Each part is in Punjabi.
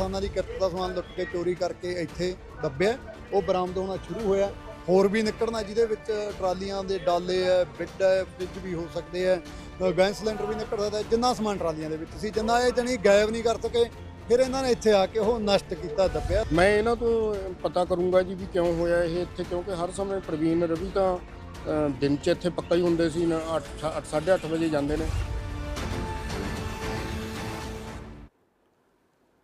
ਕਿਸਾਨਾਂ ਦੀ ਕਿਰਤ ਦਾ ਸਮਾਨ ਲੁੱਟ ਕੇ, ਚੋਰੀ ਕਰਕੇ ਇੱਥੇ ਦੱਬਿਆ। ਉਹ ਬਰਾਮਦ ਹੋਣਾ ਸ਼ੁਰੂ ਹੋਇਆ। ਹੋਰ ਵੀ ਨਿਕਲਣਾ, ਜਿਹਦੇ ਵਿੱਚ ਟਰਾਲੀਆਂ ਦੇ ਡਾਲੇ ਹੈ, ਬਿੱਡ ਹੈ, ਫ੍ਰਿਜ ਵੀ ਹੋ ਸਕਦੇ ਹੈ ਗੈਸ ਸਿਲੰਡਰ ਵੀ ਨਿਕਲ ਸਕਦਾ ਜਿੰਨਾ ਸਮਾਨ ਟਰਾਲੀਆਂ ਦੇ ਵਿੱਚ ਸੀ, ਜਿੰਨਾ ਇਹ ਜਣੀ ਗਾਇਬ ਨਹੀਂ ਕਰ ਸਕੇ, ਫਿਰ ਇਹਨਾਂ ਨੇ ਇੱਥੇ ਆ ਕੇ ਉਹ ਨਸ਼ਟ ਕੀਤਾ, ਦੱਬਿਆ। ਮੈਂ ਇਹਨਾਂ ਤੋਂ ਪਤਾ ਕਰੂੰਗਾ ਜੀ ਵੀ ਕਿਉਂ ਹੋਇਆ ਇਹ ਇੱਥੇ, ਕਿਉਂਕਿ ਹਰ ਸਮੇਂ ਪ੍ਰਵੀਨ ਰਵੀ ਤਾਂ ਦਿਨ 'ਚ ਇੱਥੇ ਪੱਕਾ ਹੀ ਹੁੰਦੇ ਸੀ, ਨਾ 8 8:30 ਵਜੇ ਜਾਂਦੇ ਨੇ।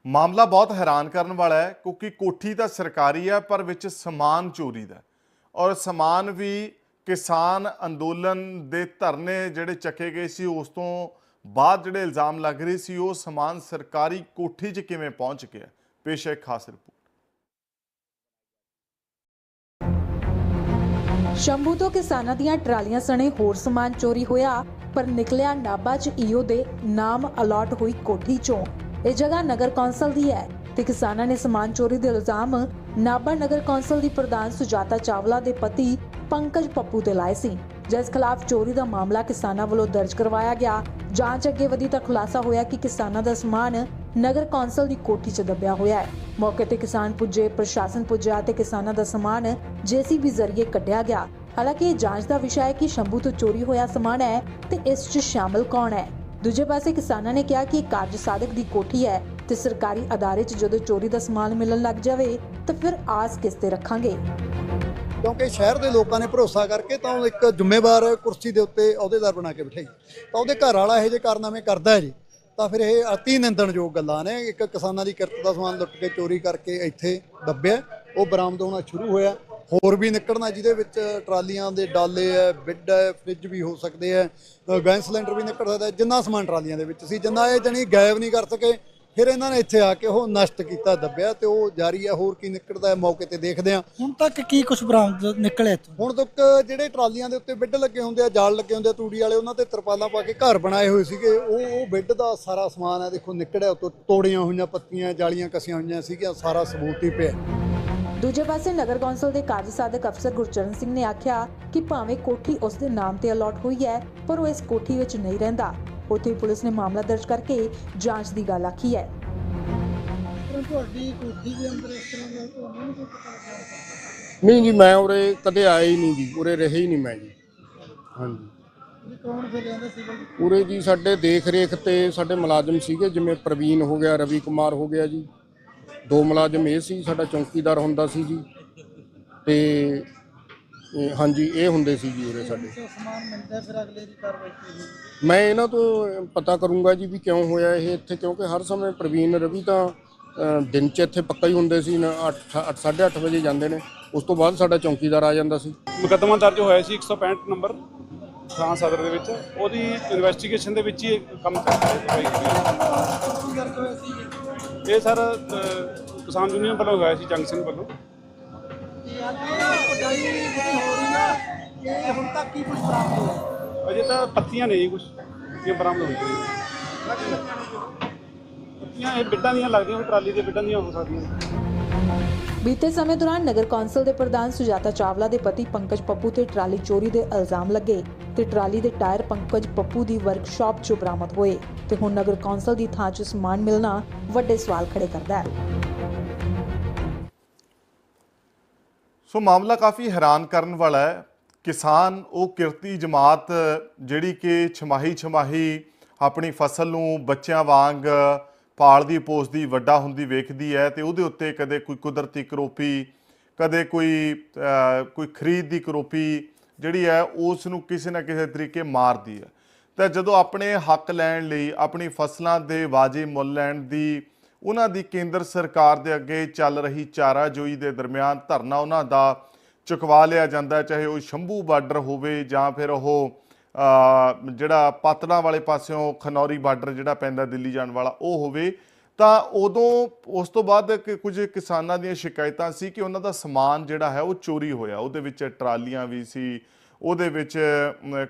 ਮਾਮਲਾ ਬਹੁਤ ਹੈਰਾਨ ਕਰਨ ਵਾਲਾ ਹੈ, ਕਿਉਂਕਿ ਕੋਠੀ ਤਾਂ ਸਰਕਾਰੀ ਹੈ, ਪਰ ਵਿੱਚ ਸਮਾਨ ਚੋਰੀ ਦਾ ਔਰ ਸਮਾਨ ਵੀ ਕਿਸਾਨ ਅੰਦੋਲਨ ਦੇ ਧਰਨੇ ਜਿਹੜੇ ਚੱਕੇ ਗਏ ਸੀ, ਉਸ ਤੋਂ ਬਾਅਦ ਜਿਹੜੇ ਇਲਜ਼ਾਮ ਲੱਗ ਰਹੇ ਸੀ, ਉਹ ਸਮਾਨ ਸਰਕਾਰੀ ਕੋਠੀ 'ਚ ਕਿਵੇਂ ਪਹੁੰਚ ਗਿਆ ਪੇਸ਼ ਹੈ ਖਾਸ ਰਿਪੋਰਟ। ਸ਼ੰਭੂ ਤੋਂ ਕਿਸਾਨਾਂ ਦੀਆਂ ਟਰਾਲੀਆਂ ਸਣੇ ਹੋਰ ਸਮਾਨ ਚੋਰੀ ਹੋਇਆ, ਪਰ ਨਿਕਲਿਆ ਨਾਭਾ 'ਚ ਈਓ ਦੇ ਨਾਮ ਅਲਾਟ ਹੋਈ ਕੋਠੀ 'ਚੋਂ। ਇਹ ਜਗ੍ਹਾ ਨਗਰ ਕੌਂਸਲ ਦੀ ਹੈ ਤੇ ਕਿਸਾਨਾਂ ਨੇ ਸਮਾਨ ਚੋਰੀ ਦੇ ਇਲਜ਼ਾਮ ਨਾਭਾ ਨਗਰ ਕੌਂਸਲ ਦੀ ਪ੍ਰਧਾਨ ਸੁਜਾਤਾ ਚਾਵਲਾ ਦੇ ਪਤੀ ਪੰਕਜ ਪੱਪੂ ਤੇ ਲਾਏ ਸੀ, ਜਿਸ ਖਿਲਾਫ ਚੋਰੀ ਦਾ ਮਾਮਲਾ ਕਿਸਾਨਾਂ ਵੱਲੋਂ ਦਰਜ ਕਰਵਾਇਆ ਗਿਆ। ਜਾਂਚ ਅੱਗੇ ਵਧੀ ਤਾਂ ਖੁਲਾਸਾ ਹੋਇਆ ਕਿ ਕਿਸਾਨਾਂ ਦਾ ਸਮਾਨ ਨਗਰ ਕੌਂਸਲ ਦੀ ਕੋਠੀ 'ਚ ਦੱਬਿਆ ਹੋਇਆ ਹੈ। ਮੌਕੇ ਤੇ ਕਿਸਾਨ ਪੁੱਜੇ, ਪ੍ਰਸ਼ਾਸਨ ਪੁੱਜਿਆ ਤੇ ਕਿਸਾਨਾਂ ਦਾ ਸਮਾਨ ਜੀਸੀਬੀ ਜ਼ਰੀਏ ਕੱਢਿਆ ਗਿਆ। ਹਾਲਾਂਕਿ ਇਹ ਜਾਂਚ ਦਾ ਵਿਸ਼ਾ ਹੈ ਕਿ ਸ਼ੰਭੂ ਤੋਂ ਚੋਰੀ ਹੋਇਆ ਸਮਾਨ ਹੈ ਤੇ ਇਸ 'ਚ ਸ਼ਾਮਲ ਕੌਣ ਹੈ। ਦੂਜੇ ਪਾਸੇ ਕਿਸਾਨਾਂ ਨੇ ਕਿਹਾ ਕਿ ਕਾਰਜ ਸਾਧਕ ਦੀ ਕੋਠੀ ਹੈ ਤੇ ਸਰਕਾਰੀ ਅਦਾਰੇ 'ਚ ਜਦੋਂ ਚੋਰੀ ਦਾ ਸਮਾਨ ਮਿਲਣ ਲੱਗ ਜਾਵੇ ਤਾਂ ਫਿਰ ਆਸ ਕਿਸ ਤੇ ਰੱਖਾਂਗੇ? ਕਿਉਂਕਿ ਸ਼ਹਿਰ ਦੇ ਲੋਕਾਂ ਨੇ ਭਰੋਸਾ ਕਰਕੇ ਤਾਂ ਉਹ ਇੱਕ ਜ਼ਿੰਮੇਵਾਰ ਕੁਰਸੀ ਦੇ ਉੱਤੇ ਅਹੁਦੇਦਾਰ ਬਣਾ ਕੇ ਬਿਠਾਈ। ਤਾਂ ਉਹਦੇ ਘਰ ਵਾਲਾ ਇਹ ਜੇ ਕਾਰਨਾਮੇ ਕਰਦਾ ਹੈ ਜੀ। ਤਾਂ ਫਿਰ ਇਹ ਅਤੀ ਨਿੰਦਣਯੋਗ ਗੱਲਾਂ ਨੇ। ਇੱਕ ਕਿਸਾਨਾਂ ਦੀ ਕਿਰਤ ਦਾ ਸਮਾਨ ਲੁੱਟ ਕੇ ਚੋਰੀ ਕਰਕੇ ਇੱਥੇ ਦੱਬਿਆ। ਉਹ ਬਰਾਮਦ ਹੋਣਾ ਸ਼ੁਰੂ ਹੋਇਆ। ਹੋਰ ਵੀ ਨਿਕਲਣਾ ਜਿਹਦੇ ਵਿੱਚ ਟਰਾਲੀਆਂ ਦੇ ਡਾਲੇ ਹੈ ਬਿੱਡ ਹੈ ਫ੍ਰਿਜ ਵੀ ਹੋ ਸਕਦੇ ਅ, ਗੈਸ ਸਿਲੰਡਰ ਵੀ ਨਿਕਲ ਸਕਦਾ ਜਿੰਨਾ ਸਮਾਨ ਟਰਾਲੀਆਂ ਦੇ ਵਿੱਚ ਸੀ ਜਿੰਨਾ ਇਹ ਜਣੀ ਗਾਇਬ ਨਹੀਂ ਕਰ ਸਕੇ ਫਿਰ ਇਹਨਾਂ ਨੇ ਇੱਥੇ ਆ ਕੇ ਉਹ ਨਸ਼ਟ ਕੀਤਾ ਦੱਬਿਆ ਤੇ ਉਹ ਜਾਰੀ ਹੈ ਹੋਰ ਕੀ ਨਿਕਲਦਾ ਹੈ ਮੌਕੇ ਤੇ ਦੇਖਦੇ ਹਾਂ। ਹੁਣ ਤੱਕ ਕੀ ਕੁਝ ਬਰਾਮਦ ਨਿਕਲਿਆ ਇੱਥੋਂ? ਹੁਣ ਤੱਕ ਜਿਹੜੇ ਟਰਾਲੀਆਂ ਦੇ ਉੱਤੇ ਬਿੱਡ ਲੱਗੇ ਹੁੰਦੇ ਆ ਜਾਲ ਲੱਗੇ ਹੁੰਦੇ ਆ ਤੂੜੀ ਵਾਲੇ ਉਹਨਾਂ ਤੇ ਤਰਪਾਲਾਂ ਪਾ ਕੇ ਘਰ ਬਣਾਏ ਹੋਏ ਸੀਗੇ ਉਹ ਉਹ ਬਿੱਡ ਦਾ ਸਾਰਾ ਸਮਾਨ ਹੈ ਦੇਖੋ ਨਿਕੜਿਆ ਉੱਤੋਂ ਤੋੜੀਆਂ ਹੋਈਆਂ ਪੱਤੀਆਂ ਜਾਲੀਆਂ ਕਸੀਆਂ ਹੋਈਆਂ ਸੀਗੀਆਂ ਸਾਰਾ ਸਬੂਤ ਹੀ ਪਿਆ। ਦੂਜੇ ਪਾਸੇ ਨਗਰ ਕੌਂਸਲ ਦੇ ਕਾਰਜ ਸਾਧਕ ਅਫਸਰ ਗੁਰਚਰਨ ਸਿੰਘ ਨੇ ਆਖਿਆ ਕਿ ਭਾਵੇਂ ਕੋਠੀ ਉਸ ਦੇ ਨਾਮ ਤੇ ਅਲਾਟ ਹੋਈ ਹੈ ਪਰ ਉਹ ਇਸ ਕੋਠੀ ਵਿੱਚ ਨਹੀਂ ਰਹਿੰਦਾ। ਉੱਥੇ ਪੁਲਿਸ ਨੇ ਮਾਮਲਾ ਦਰਜ ਕਰਕੇ ਜਾਂਚ ਦੀ ਗੱਲ ਆਖੀ ਹੈ। ਤੁਹਾਡੀ ਕੋਠੀ ਦੇ ਅੰਦਰ ਇਸ ਤਰ੍ਹਾਂ ਦਾ ਤੁਹਾਨੂੰ ਨਹੀਂ ਪਤਾ ਜੀ ਮੈਂ ਉਰੇ ਕਦੇ ਆਇਆ ਹੀ ਨਹੀਂ ਜੀ। ਉਰੇ ਰਹੇ ਹੀ ਨਹੀਂ ਮੈਂ ਜੀ। ਹਾਂਜੀ। ਵੀ ਕੌਣ ਫਿਰ ਰਹਿੰਦਾ ਸੀਗਾ ਜੀ? ਉਰੇ ਜੀ ਸਾਡੇ ਦੇਖ ਰੇਖ ਤੇ ਸਾਡੇ ਮੁਲਾਜ਼ਮ ਸੀਗੇ ਜਿਵੇਂ ਪ੍ਰਵੀਨ ਹੋ ਗਿਆ ਰਵੀ ਕੁਮਾਰ ਹੋ ਗਿਆ ਜੀ। ਦੋ ਮੁਲਾਜ਼ਮ ਇਹ ਸੀ ਸਾਡਾ ਚੌਕੀਦਾਰ ਹੁੰਦਾ ਸੀ ਜੀ। ਤੇ ਇਹ ਹਾਂਜੀ ਇਹ ਹੁੰਦੇ ਸੀ ਜੀ ਉਰੇ ਸਾਡੇ। ਜੋ ਸਮਾਨ ਮਿਲਦਾ ਫਿਰ ਅਗਲੇ ਦੀ ਕਾਰਵਾਈ ਕੀ ਹੋਈ ਮੈਂ ਇਹਨਾਂ ਤੋਂ ਪਤਾ ਕਰੂੰਗਾ ਜੀ ਵੀ ਕਿਉਂ ਹੋਇਆ ਇਹ ਇੱਥੇ ਕਿਉਂਕਿ ਹਰ ਸਮੇਂ ਪ੍ਰਵੀਨ ਰਵੀ ਤਾਂ ਅ, ਦਿਨ 'ਚ ਇੱਥੇ ਪੱਕਾ ਹੀ ਹੁੰਦੇ ਸੀ ਨਾ 8 8:30 ਵਜੇ ਜਾਂਦੇ ਨੇ। ਉਸ ਤੋਂ ਬਾਅਦ ਸਾਡਾ ਚੌਕੀਦਾਰ ਆ ਜਾਂਦਾ ਸੀ। ਮੁਕੱਦਮਾ ਦਰਜ ਹੋਇਆ ਸੀ 165 ਨੰਬਰ ਥਾਣਾ ਸਦਰ ਦੇ ਵਿੱਚ। ਉਹਦੀ ਇਨਵੈਸਟੀਗੇਸ਼ਨ ਦੇ ਵਿੱਚ ਹੀ ਇਹ ਕੰਮ ਚੱਲ ਰਿਹਾ ਹੈ ਇਹ ਸਰ ਅਹ, ਕਿਸਾਨ ਯੂਨੀਅਨ ਵੱਲੋਂ ਹੋਇਆ ਸੀ, ਜੰਗ ਸਿੰਘ ਵੱਲੋਂ। ਇਹ ਹੁਣ ਤੱਕ ਕੀ ਕੁਝ ਬਰਾਮਦ ਹੋਇਆ ਅਜੇ ਤਾਂ ਪੱਤੀਆਂ ਨੇ ਜੀ ਕੁਝ ਇਹ ਬਰਾਮਦ ਹੋਈਆਂ ਪੱਤੀਆਂ, ਇਹ ਬਿੱਡਾਂ ਦੀਆਂ ਲੱਗਦੀਆਂ, ਟਰਾਲੀ ਦੇ ਬਿੱਡਾਂ ਦੀਆਂ ਹੋ ਸਕਦੀਆਂ ਬੀਤੇ ਸਮੇਂ ਦੌਰਾਨ ਨਗਰ ਕੌਂਸਲ ਦੇ ਪ੍ਰਧਾਨ ਸੁਜਾਤਾ ਚਾਵਲਾ ਦੇ ਪਤੀ ਪੰਕਜ ਪੱਪੂ ਤੇ ਟਰਾਲੀ ਚੋਰੀ ਦੇ ਇਲਜ਼ਾਮ ਲੱਗੇ ਤੇ ਟਰਾਲੀ ਦੇ ਟਾਇਰ ਪੰਕਜ ਪੱਪੂ ਦੀ ਵਰਕਸ਼ਾਪ 'ਚੋਂ ਬਰਾਮਦ ਹੋਏ ਤੇ ਹੁਣ ਨਗਰ ਕੌਂਸਲ ਦੀ ਥਾਂ 'ਚ ਸਮਾਨ ਮਿਲਣਾ ਵੱਡੇ ਸਵਾਲ ਖੜੇ ਕਰਦਾ ਹੈ। ਸੋ ਮਾਮਲਾ ਕਾਫੀ ਹੈਰਾਨ ਕਰਨ ਵਾਲਾ ਹੈ। ਕਿਸਾਨ, ਉਹ ਕਿਰਤੀ ਜਮਾਤ, ਜਿਹੜੀ ਕਿ ਛਮਾਹੀ ਛਮਾਹੀ ਆਪਣੀ ਫਸਲ ਨੂੰ ਬੱਚਿਆਂ ਵਾਂਗ ਪਾਲਦੀ, ਪੋਸਦੀ, ਵੱਡਾ ਹੁੰਦੀ ਵੇਖਦੀ ਹੈ ਤੇ ਉਹਦੇ ਉੱਤੇ ਕਦੇ ਕੋਈ ਕੁਦਰਤੀ ਕਰੋਪੀ, ਕਦੇ ਕੋਈ ਕੋਈ ਖਰੀਦ ਦੀ ਕਰੋਪੀ ਜਿਹੜੀ ਹੈ ਉਸ ਨੂੰ ਕਿਸੇ ਨਾ ਕਿਸੇ ਤਰੀਕੇ ਮਾਰਦੀ ਹੈ। ਤਾਂ ਜਦੋਂ ਆਪਣੇ ਹੱਕ ਲੈਣ ਲਈ, ਆਪਣੀ ਫਸਲਾਂ ਦੇ ਵਾਜੇ ਮੁੱਲ ਲੈਣ ਦੀ ਉਹਨਾਂ ਦੀ ਕੇਂਦਰ ਸਰਕਾਰ ਦੇ ਅੱਗੇ ਚੱਲ ਰਹੀ ਚਾਰਾਜੋਈ ਦੇ ਦਰਮਿਆਨ ਧਰਨਾ ਉਹਨਾਂ ਦਾ ਚੁਕਵਾ ਲਿਆ ਜਾਂਦਾ ਚਾਹੇ ਉਹ ਸ਼ੰਭੂ ਬਾਰਡਰ ਹੋਵੇ ਜਾਂ ਫਿਰ ਉਹ ਜਿਹੜਾ ਪਾਤੜਾਂ ਵਾਲੇ ਪਾਸਿਓਂ ਖਨੌਰੀ ਬਾਰਡਰ ਜਿਹੜਾ ਪੈਂਦਾ ਦਿੱਲੀ ਜਾਣ ਵਾਲਾ, ਉਹ ਹੋਵੇ, ਤਾਂ ਉਦੋਂ ਉਸ ਤੋਂ ਬਾਅਦ ਕਿ ਕੁਝ ਕਿਸਾਨਾਂ ਦੀਆਂ ਸ਼ਿਕਾਇਤਾਂ ਸੀ ਕਿ ਉਹਨਾਂ ਦਾ ਸਮਾਨ ਜਿਹੜਾ ਹੈ ਉਹ ਚੋਰੀ ਹੋਇਆ। ਉਹਦੇ ਵਿੱਚ ਟਰਾਲੀਆਂ ਵੀ ਸੀ, ਉਹਦੇ ਵਿੱਚ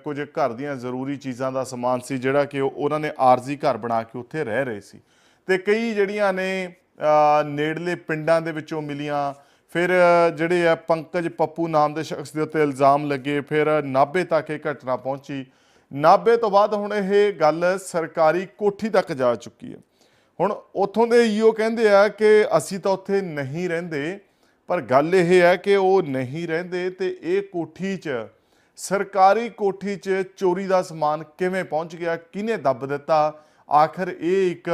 ਕੁਝ ਘਰ ਦੀਆਂ ਜ਼ਰੂਰੀ ਚੀਜ਼ਾਂ ਦਾ ਸਮਾਨ ਸੀ ਜਿਹੜਾ ਕਿ ਉਹ- ਉਹਨਾਂ ਨੇ ਆਰਜ਼ੀ ਘਰ ਬਣਾ ਕੇ ਉੱਥੇ ਰਹਿ ਰਹੇ ਸੀ। ਤੇ ਕਈ ਜਿਹੜੀਆਂ ਨੇ ਨੇੜਲੇ ਪਿੰਡਾਂ ਦੇ ਵਿੱਚੋਂ ਮਿਲੀਆਂ। ਫਿਰ, ਜਿਹੜੇ ਆ ਪੰਕਜ ਪੱਪੂ ਨਾਮ ਦੇ ਸ਼ਖਸ ਦੇ ਉੱਤੇ ਇਲਜ਼ਾਮ ਲੱਗੇ, ਫਿਰ ਨਾਭੇ ਤੱਕ ਇਹ ਘਟਨਾ ਪਹੁੰਚੀ। ਨਾਭੇ ਤੋਂ ਬਾਅਦ ਹੁਣ ਇਹ ਗੱਲ ਸਰਕਾਰੀ ਕੋਠੀ ਤੱਕ ਜਾ ਚੁੱਕੀ ਹੈ। ਹੁਣ ਉੱਥੋਂ ਦੇ ਈਓ ਕਹਿੰਦੇ ਆ ਕਿ ਅਸੀਂ ਤਾਂ ਉੱਥੇ ਨਹੀਂ ਰਹਿੰਦੇ, ਪਰ ਗੱਲ ਇਹ ਹੈ ਕਿ ਉਹ ਨਹੀਂ ਰਹਿੰਦੇ ਤੇ ਇਹ ਕੋਠੀ 'ਚ, ਸਰਕਾਰੀ ਕੋਠੀ 'ਚ ਚੋਰੀ ਦਾ ਸਮਾਨ ਕਿਵੇਂ ਪਹੁੰਚ ਗਿਆ, ਕਿਹਨੇ ਦੱਬ ਦਿੱਤਾ? ਆਖਰ ਇਹ ਇੱਕ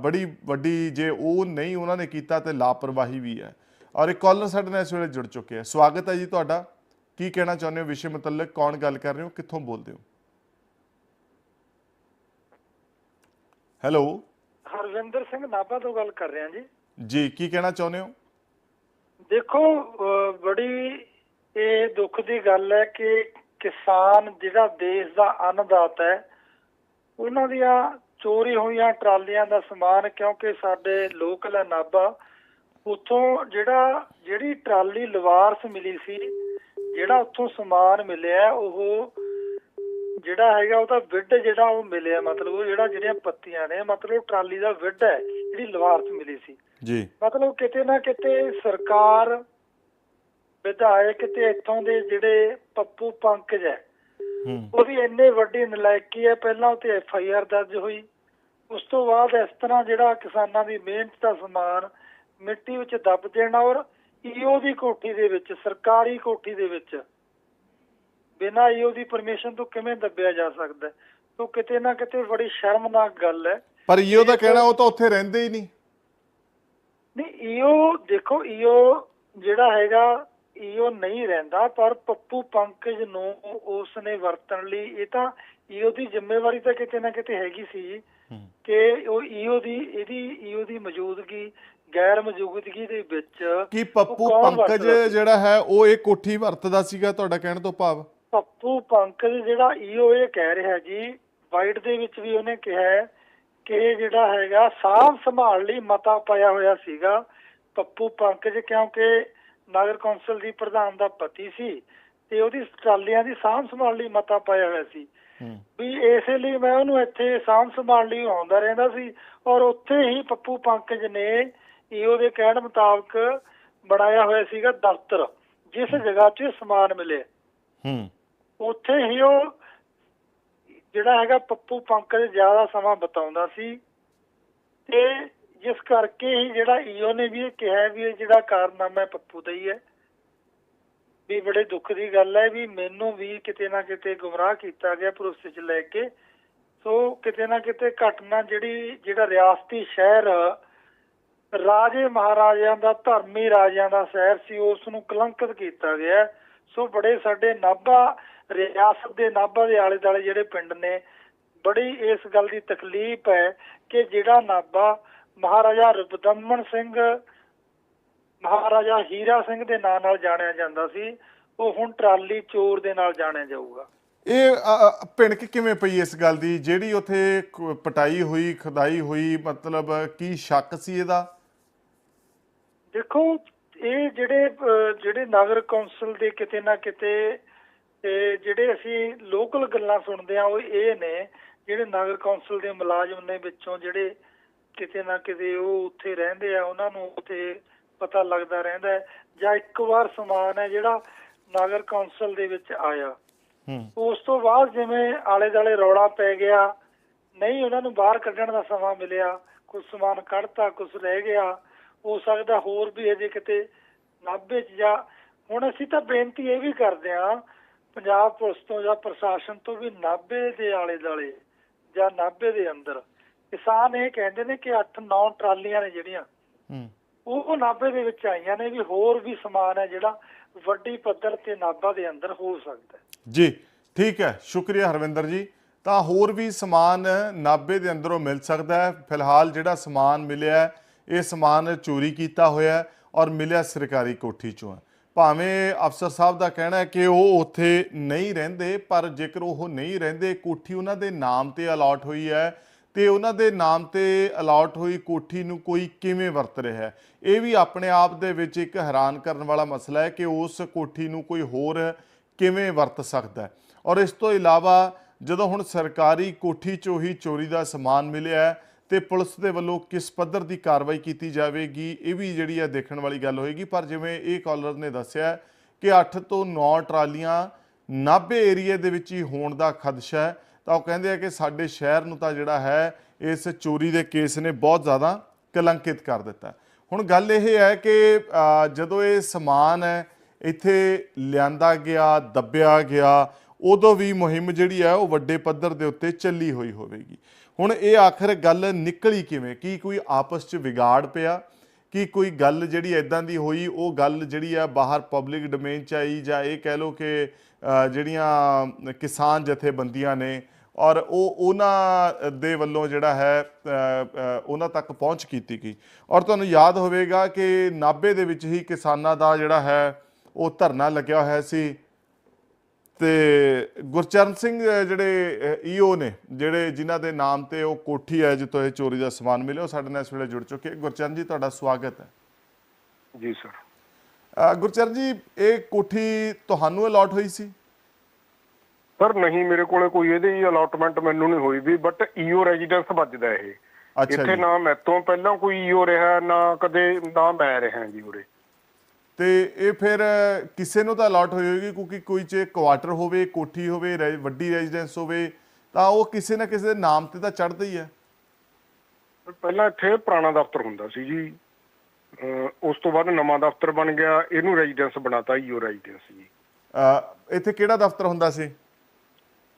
ਬੜੀ ਵੱਡੀ ਜੇ ਉਹ ਨਹੀਂ ਉਹਨਾਂ ਨੇ ਕੀਤਾ ਤੇ ਲਾਪਰਵਾਹੀ ਵੀ ਹੈ। ਔਰ ਇੱਕ ਕਾਲਰ ਸਾਡੇ ਨਾਲ ਇਸ ਵੇਲੇ ਜੁੜ ਚੁੱਕੇ ਹੈ ਸਵਾਗਤ ਹੈ ਜੀ ਤੁਹਾਡਾ। ਕੀ ਕਹਿਣਾ ਚਾਹੁੰਦੇ ਹੋ? ਵਿਸ਼ੇ ਮੁਤਲਕ ਕੌਣ ਗੱਲ ਕਰ ਰਹੇ ਹੋ? ਕਿੱਥੋਂ ਬੋਲਦੇ ਹੋ? ਹੈਲੋ ਹਰਵਿੰਦਰ ਸਿੰਘ ਨਾਭਾ ਤੋਂ ਗੱਲ ਕਰ ਰਿਹਾ ਜੀ। ਜੀ ਕੀ ਕਹਿਣਾ ਚਾਹੁੰਦੇ ਹੋ? ਦੇਖੋ ਬੜੀ ਇਹ ਦੁੱਖ ਦੀ ਗੱਲ ਹੈ ਕਿ ਕਿਸਾਨ ਜਿਹੜਾ ਦੇਸ਼ ਦਾ ਅੰਨਦਾਤਾ ਹੈ ਉਹਨਾਂ ਦੀਆਂ ਚੋਰੀ ਹੋਈਆਂ ਟਰਾਲੀਆਂ ਦਾ ਸਮਾਨ ਕਿਉਂਕਿ ਸਾਡੇ ਲੋਕਲ ਹੈ ਨਾਭਾ ਉੱਥੋਂ ਜਿਹੜਾ ਜਿਹੜੀ ਟਰਾਲੀ ਲਵਾਰਸ ਮਿਲੀ ਸੀ ਜਿਹੜਾ ਉੱਥੋਂ ਸਮਾਨ ਮਿਲਿਆ ਉਹ ਜਿਹੜਾ ਹੈਗਾ ਉਹਦਾ ਵਿੱਡ ਜਿਹੜਾ ਉਹ ਮਿਲਿਆ ਮਤਲਬ ਉਹ ਜਿਹੜਾ ਜਿਹੜੀਆਂ ਪੱਤੀਆਂ ਨੇ ਮਤਲਬ ਟਰਾਲੀ ਦਾ ਵਿੱਡ ਹੈ ਜਿਹੜੀ ਲਵਾਰਸ ਮਿਲੀ ਸੀ। ਜੀ। ਮਤਲਬ ਕਿਤੇ ਨਾ ਕਿਤੇ ਸਰਕਾਰ ਵਿਧਾਇਕ ਤੇ ਇੱਥੋਂ ਦੇ ਜਿਹੜੇ ਪੱਪੂ ਪੰਕਜ ਹੈ ਹੂੰ ਉਹਦੀ ਇੰਨੀ ਵੱਡੀ ਨਲਾਇਕੀ ਹੈ ਪਹਿਲਾਂ ਉਤੇ ਐਫ ਆਈ ਆਰ ਦਰਜ ਹੋਈ। ਉਸ ਤੋਂ ਬਾਅਦ ਇਸ ਤਰ੍ਹਾਂ ਜਿਹੜਾ ਕਿਸਾਨਾਂ ਦੀ ਮਿਹਨਤ ਦਾ ਸਮਾਨ ਮਿੱਟੀ ਵਿੱਚ ਦੱਬ ਦੇਣਾ ਔਰ ਈਓ ਦੀ ਕੋਠੀ ਦੇ ਵਿੱਚ ਸਰਕਾਰੀ ਕੋਠੀ ਦੇ ਵਿੱਚ ਬਿਨਾਂ ਈਓ ਦੀ ਪਰਮਿਸ਼ਨ ਤੋਂ ਕਿਵੇਂ ਦੱਬਿਆ ਜਾ ਸਕਦਾ? ਤੋ ਕਿਤੇ ਨਾ ਕਿਤੇ ਬੜੀ ਸ਼ਰਮਨਾਕ ਗੱਲ ਹੈ। ਪਰ ਈਓ ਦਾ ਕਹਿਣਾ ਉਹ ਤਾਂ ਉੱਥੇ ਰਹਿੰਦੇ ਹੀ ਨਹੀਂ। ਨਹੀਂ ਈਓ ਦੇਖੋ ਈਓ ਜਿਹੜਾ ਹੈਗਾ ਈਓ ਨਹੀਂ ਰਹਿੰਦਾ ਪਰ ਪੱਪੂ ਪੰਕਜ ਨੂੰ ਉਸ ਨੇ ਵਰਤਣ ਲਈ ਇਹ ਤਾਂ ਈਓ ਦੀ ਜ਼ਿੰਮੇਵਾਰੀ ਤਾਂ ਕਿਤੇ ਨਾ ਕਿਤੇ ਹੈਗੀ ਸੀ ਕਿ ਉਹ ਈਓ ਦੀ ਇਹਦੀ ਈਓ ਦੀ ਮੌਜੂਦਗੀ ਗੈਰ ਮੌਜੂਦਗੀ ਦੇ ਵਿੱਚ ਕੀ ਪੱਪੂ ਪੰਕਜ? ਜਿਹੜਾ ਹੈ ਉਹ ਇਹ ਕੋਠੀ ਵਰਤਦਾ ਸੀਗਾ ਤੁਹਾਡਾ ਕਹਿਣ ਤੋਂ ਭਾਵ? ਪੱਪੂ ਪੰਕਜ ਜਿਹੜਾ ਈਓ ਇਹ ਕਹਿ ਰਿਹਾ ਜੀ ਵਾਈਟ ਦੇ ਵਿੱਚ ਵੀ ਉਹਨੇ ਕਿਹਾ ਕਿ ਜਿਹੜਾ ਹੈਗਾ ਸਾਂਭ ਸੰਭਾਲ ਲਈ ਮਤਾ ਪਾਇਆ ਹੋਇਆ ਸੀਗਾ। ਪੱਪੂ ਪੰਕਜ ਕਿਉਂਕਿ ਨਗਰ ਕੌਂਸਲ ਦੀ ਪ੍ਰਧਾਨ ਦਾ ਪਤੀ ਸੀ ਤੇ ਉਹਦੀ ਟਰਾਲੀਆਂ ਦੀ ਸਾਂਭ ਸੰਭਾਲ ਲਈ ਮਤਾ ਪਾਇਆ ਹੋਇਆ ਸੀ। ਵੀ ਇਸੇ ਲਈ ਮੈਂ ਉਹਨੂੰ ਇੱਥੇ ਸਾਂਭ ਸੰਭਾਲ ਲਈ ਆਉਂਦਾ ਰਹਿੰਦਾ ਸੀ ਔਰ ਉੱਥੇ ਹੀ ਪੱਪੂ ਪੰਕਜ ਨੇ ਈਓ ਦੇ ਕਹਿਣ ਮੁਤਾਬਕ ਬਣਾਇਆ ਹੋਇਆ ਸੀਗਾ ਦਫ਼ਤਰ ਜਿਸ ਜਗ੍ਹਾ 'ਚ ਸਮਾਨ ਮਿਲੇ ਹੂੰ। ਉੱਥੇ ਹੀ ਉਹ ਜਿਹੜਾ ਹੈਗਾ ਪੱਪੂ ਪੰਕਜ ਜ਼ਿਆਦਾ ਸਮਾਂ ਬਤਾਉਂਦਾ ਸੀ ਤੇ ਜਿਸ ਕਰਕੇ ਹੀ ਜਿਹੜਾ ਈਓ ਨੇ ਵੀ ਇਹ ਕਿਹਾ ਵੀ ਇਹ ਜਿਹੜਾ ਕਾਰਨਾਮਾ ਹੈ ਪੱਪੂ ਦਾ ਹੀ ਹੈ। ਵੀ ਬੜੇ ਦੁੱਖ ਦੀ ਗੱਲ ਹੈ ਵੀ ਮੈਨੂੰ ਵੀ ਕਿਤੇ ਨਾ ਕਿਤੇ ਗੁੰਮਰਾਹ ਕੀਤਾ ਗਿਆ ਭਰੋਸੇ 'ਚ ਲੈ ਕੇ। ਸੋ ਕਿਤੇ ਨਾ ਕਿਤੇ ਘਟਨਾ ਜਿਹੜੀ, ਜਿਹੜਾ ਰਿਆਸਤੀ ਸ਼ਹਿਰ ਰਾਜੇ ਮਹਾਰਾਜਿਆਂ ਦਾ, ਧਰਮੀ ਰਾਜਿਆਂ ਦਾ ਸ਼ਹਿਰ ਸੀ, ਉਸ ਨੂੰ ਕਲੰਕਿਤ ਕੀਤਾ ਗਿਆ ਸੋ ਬੜੇ ਸਾਡੇ ਨਾਭਾ, ਰਿਆਸਤ ਦੇ ਨਾਭਾ ਦੇ ਆਲੇ ਦੁਆਲੇ ਜਿਹੜੇ ਪਿੰਡ ਨੇ, ਬੜੀ ਇਸ ਗੱਲ ਦੀ ਤਕਲੀਫ ਹੈ ਕਿ ਜਿਹੜਾ ਨਾਭਾ ਮਹਾਰਾਜਾ ਰਬਦਮਨ ਸਿੰਘ ਮਹਾਰਾਜਾ ਹੀਰਾ ਸਿੰਘ ਦੇ ਨਾਂ ਨਾਲ ਜਾਣਿਆ ਜਾਂਦਾ ਸੀ। ਉਹ ਹੁਣ ਟਰਾਲੀ ਚੋਰ ਦੇ ਨਾਲ ਜਾਣਿਆ ਜਾਊਗਾ। ਇਹ ਭਿਣਕ ਕਿਵੇਂ ਪਈ ਇਸ ਗੱਲ ਦੀ? ਜਿਹੜੀ ਉੱਥੇ ਪਟਾਈ ਹੋਈ ਖੁਦਾਈ ਹੋਈ ਮਤਲਬ ਕੀ ਸ਼ੱਕ ਸੀ ਇਹਦਾ? ਦੇਖੋ ਇਹ ਜਿਹੜੇ ਜਿਹੜੇ ਨਗਰ ਕੌਂਸਲ ਦੇ ਕਿਤੇ ਨਾ ਕਿਤੇ ਤੇ ਜਿਹੜੇ ਅਸੀਂ ਲੋਕਲ ਗੱਲਾਂ ਸੁਣਦੇ ਆ ਉਹ ਇਹ ਨੇ ਜਿਹੜੇ ਨਗਰ ਕੌਂਸਲ ਦੇ ਮੁਲਾਜ਼ਮ ਨੇ ਵਿੱਚੋਂ ਜਿਹੜੇ ਕਿਤੇ ਨਾ ਕਿਤੇ ਉਹ ਉੱਥੇ ਰਹਿੰਦੇ ਆ ਉਹਨਾਂ ਨੂੰ ਉੱਥੇ ਪਤਾ ਲੱਗਦਾ ਰਹਿੰਦਾ ਹੈ। ਜਾਂ ਇੱਕ ਵਾਰ ਸਮਾਨ ਹੈ ਜਿਹੜਾ ਨਗਰ ਕੌਂਸਲ ਦੇ ਵਿੱਚ ਆਇਆ। ਹੂੰ। ਉਸ ਤੋਂ ਬਾਅਦ ਜਿਵੇਂ ਆਲੇ ਦਾਲੇ ਰੌਲਾ ਪੈ ਗਿਆ ਨਹੀਂ ਉਹਨਾਂ ਨੂੰ ਬਾਹਰ ਕੱਢਣ ਦਾ ਸਮਾਂ ਮਿਲਿਆ ਕੁਝ ਸਮਾਨ ਕੱਢਤਾ ਕੁਝ ਰਹਿ ਗਿਆ ਹੋ ਸਕਦਾ ਹੋਰ ਵੀ ਅਜੇ ਕਿਤੇ ਨਾਭੇ 'ਚ ਜਾਂ ਹੁਣ ਅਸੀਂ ਤਾਂ ਬੇਨਤੀ ਇਹ ਵੀ ਕਰਦੇ ਹਾਂ ਪੰਜਾਬ ਪੁਲਿਸ ਤੋਂ ਜਾਂ ਪ੍ਰਸ਼ਾਸਨ ਤੋਂ ਵੀ ਨਾਭੇ ਦੇ ਆਲੇ ਦਾਲੇ ਜਾਂ ਨਾਭੇ ਦੇ ਅੰਦਰ ਕਿਸਾਨ ਇਹ ਕਹਿੰਦੇ ਨੇ ਕਿ 8-9 ਟਰਾਲੀਆਂ ਨੇ ਜਿਹੜੀਆਂ ਹੂੰ। ਉਹ ਨਾਭੇ ਦੇ ਵਿੱਚ ਆਈਆਂ ਨੇ ਵੀ ਹੋਰ ਵੀ ਸਮਾਨ ਹੈ ਜਿਹੜਾ ਵੱਡੀ ਪੱਧਰ ਤੇ ਨਾਭਾ ਦੇ ਅੰਦਰ ਹੋ ਸਕਦਾ ਹੈ। ਜੀ ਠੀਕ ਹੈ ਸ਼ੁਕਰੀਆ ਹਰਵਿੰਦਰ ਜੀ। ਤਾਂ ਹੋਰ ਵੀ ਸਮਾਨ ਨਾਬੇ ਦੇ ਅੰਦਰੋਂ ਮਿਲ ਸਕਦਾ ਹੈ। ਫਿਲਹਾਲ ਜਿਹੜਾ ਸਮਾਨ ਮਿਲਿਆ ਇਹ ਸਮਾਨ ਚੋਰੀ ਕੀਤਾ ਹੋਇਆ ਹੈ ਔਰ ਮਿਲਿਆ ਸਰਕਾਰੀ ਕੋਠੀ ਚੋਂ ਹੈ। ਭਾਵੇਂ ਅਫਸਰ ਸਾਹਿਬ ਦਾ ਕਹਿਣਾ ਹੈ ਕਿ ਉਹ ਉੱਥੇ ਨਹੀਂ ਰਹਿੰਦੇ ਪਰ ਜੇਕਰ ਉਹ ਨਹੀਂ ਰਹਿੰਦੇ ਕੋਠੀ ਉਹਨਾਂ ਦੇ ਨਾਮ ਤੇ ਅਲਾਟ ਹੋਈ ਹੈ। ਤੇ ਉਹਨਾਂ ਦੇ ਨਾਮ ਤੇ ਅਲਾਟ ਹੋਈ ਕੋਠੀ ਨੂੰ ਕੋਈ ਕਿਵੇਂ ਵਰਤ ਰਿਹਾ ਹੈ? ਇਹ ਵੀ ਆਪਣੇ ਆਪ ਦੇ ਵਿੱਚ ਇੱਕ ਹੈਰਾਨ ਕਰਨ ਵਾਲਾ ਮਸਲਾ ਹੈ ਕਿ ਉਸ ਕੋਠੀ ਨੂੰ ਕੋਈ ਹੋਰ ਕਿਵੇਂ ਵਰਤ ਸਕਦਾ ਹੈ? ਔਰ ਇਸ ਤੋਂ ਇਲਾਵਾ ਜਦੋਂ ਹੁਣ ਸਰਕਾਰੀ ਕੋਠੀ ਚੋਂ ਹੀ ਚੋਰੀ ਦਾ ਸਮਾਨ ਮਿਲਿਆ ਹੈ ਤੇ ਪੁਲਿਸ ਦੇ ਵੱਲੋਂ ਕਿਸ ਪੱਧਰ ਦੀ ਕਾਰਵਾਈ ਕੀਤੀ ਜਾਵੇਗੀ, ਇਹ ਵੀ ਜਿਹੜੀ ਹੈ ਦੇਖਣ ਵਾਲੀ ਗੱਲ ਹੋਏਗੀ। ਪਰ ਜਿਵੇਂ ਇਹ ਕਾਲਰ ਨੇ ਦੱਸਿਆ ਕਿ 8 ਤੋਂ 9 ਟਰਾਲੀਆਂ ਨਾਭੇ ਏਰੀਏ ਦੇ ਵਿੱਚ ਹੀ ਹੋਣ ਦਾ ਖਦਸ਼ਾ ਹੈ। ਤਾਂ ਉਹ ਕਹਿੰਦੇ ਆ ਕਿ ਸਾਡੇ ਸ਼ਹਿਰ ਨੂੰ ਤਾਂ ਜਿਹੜਾ ਹੈ, ਇਸ ਚੋਰੀ ਦੇ ਕੇਸ ਨੇ ਬਹੁਤ ਜ਼ਿਆਦਾ ਕਲੰਕਿਤ ਕਰ ਦਿੱਤਾ। ਹੁਣ ਗੱਲ ਇਹ ਹੈ ਕਿ ਜਦੋਂ ਇਹ ਸਮਾਨ ਹੈ ਇੱਥੇ ਲਿਆਂਦਾ ਗਿਆ, ਦੱਬਿਆ ਗਿਆ, ਉਦੋਂ ਵੀ ਮੁਹਿੰਮ ਜਿਹੜੀ ਹੈ, ਉਹ ਵੱਡੇ ਪੱਧਰ ਦੇ ਉੱਤੇ ਚੱਲੀ ਹੋਈ ਹੋਵੇਗੀ। ਹੁਣ ਇਹ ਆਖਰ ਗੱਲ ਨਿਕਲੀ ਕਿਵੇਂ? ਕੀ ਕੋਈ ਆਪਸ 'ਚ ਵਿਗਾੜ ਪਿਆ? ਕਿ ਕੋਈ ਗੱਲ ਜਿਹੜੀ ਐਦਾਂ ਦੀ ਹੋਈ, ਉਹ ਗੱਲ ਜਿਹੜੀ ਆ ਬਾਹਰ ਪਬਲਿਕ ਡੋਮੇਨ ਚ ਆਈ ਜਾਂ ਇਹ ਕਹਿ ਲਓ ਕਿ ਜਿਹੜੀਆਂ ਕਿਸਾਨ ਜਥੇਬੰਦੀਆਂ ਨੇ ਔਰ ਉਹ ਉਹਨਾਂ ਦੇ ਵੱਲੋਂ ਜਿਹੜਾ ਹੈ ਉਹਨਾਂ ਤੱਕ ਪਹੁੰਚ ਕੀਤੀ ਗਈ। ਔਰ ਤੁਹਾਨੂੰ ਯਾਦ ਹੋਵੇਗਾ ਕਿ ਨਾਭੇ ਦੇ ਵਿੱਚ ਹੀ ਕਿਸਾਨਾਂ ਦਾ ਜਿਹੜਾ ਹੈ ਉਹ ਧਰਨਾ ਲੱਗਿਆ ਹੋਇਆ ਸੀ। ਤੇ ਗੁਰਚਰਨ ਸਿੰਘ ਜਿਹੜੇ ਈਓ ਨੇ ਜਿਹੜੇ ਜਿਨ੍ਹਾਂ ਦੇ ਨਾਮ ਤੇ ਉਹ ਕੋਠੀ ਹੈ ਜਿੱਥੋਂ ਇਹ ਚੋਰੀ ਦਾ ਸਮਾਨ ਮਿਲਿਆ ਉਹ ਸਾਡੇ ਨਾਲ ਇਸ ਵੇਲੇ ਜੁੜ ਚੁੱਕੇ ਗੁਰਚਰਨ ਜੀ ਤੁਹਾਡਾ ਸਵਾਗਤ ਹੈ। ਜੀ ਸਰ। ਗੁਰਚਰਨ ਜੀ ਇਹ ਕੋਠੀ ਤੁਹਾਨੂੰ ਅਲਾਟ ਹੋਈ ਸੀ? ਸਰ ਨਹੀਂ ਮੇਰੇ ਕੋਲੇ ਕੋਈ ਇਹਦੀ ਅਲਾਟਮੈਂਟ ਮੈਨੂੰ ਨਹੀਂ ਹੋਈ ਵੀ ਬਟ ਈਓ ਰੈਜ਼ੀਡੈਂਸ ਵੱਜਦਾ ਇਹ। ਇੱਥੇ ਨਾ ਮੈਥੋਂ ਪਹਿਲਾਂ ਕੋਈ ਈਓ ਰਿਹਾ ਨਾ ਕਦੇ ਨਾ ਮੈਂ ਰਿਹਾ ਜੀ ਉਰੇ। ਤੇ ਇਹ ਫਿਰ ਕਿਸੇ ਨੂੰ ਤਾਂ ਅਲਾਟ ਹੋਈ ਹੋਏਗੀ ਕਿਉਂਕਿ ਕੋਈ ਚ ਕੁਆਟਰ ਹੋਵੇ ਕੋਠੀ ਹੋਵੇ ਵੱਡੀ ਰੈਜ਼ੀਡੈਂਸ ਹੋਵੇ ਤਾਂ ਉਹ ਕਿਸੇ ਨਾ ਕਿਸੇ ਦੇ ਨਾਮ ਤੇ ਤਾਂ ਚੜ੍ਹਦਾ ਹੀ ਹੈ। ਪਹਿਲਾਂ ਇੱਥੇ ਪੁਰਾਣਾ ਦਫ਼ਤਰ ਹੁੰਦਾ ਸੀ ਜੀ। ਉਸ ਤੋਂ ਬਾਅਦ ਨਵਾਂ ਦਫ਼ਤਰ ਬਣ ਗਿਆ ਇਹਨੂੰ ਰੈਜ਼ੀਡੈਂਸ ਬਣਾਤਾ ਈਓ ਰੈਜ਼ੀਡੈਂਸ ਜੀ। ਇੱਥੇ ਕਿਹੜਾ ਦਫ਼ਤਰ ਹੁੰਦਾ ਸੀ?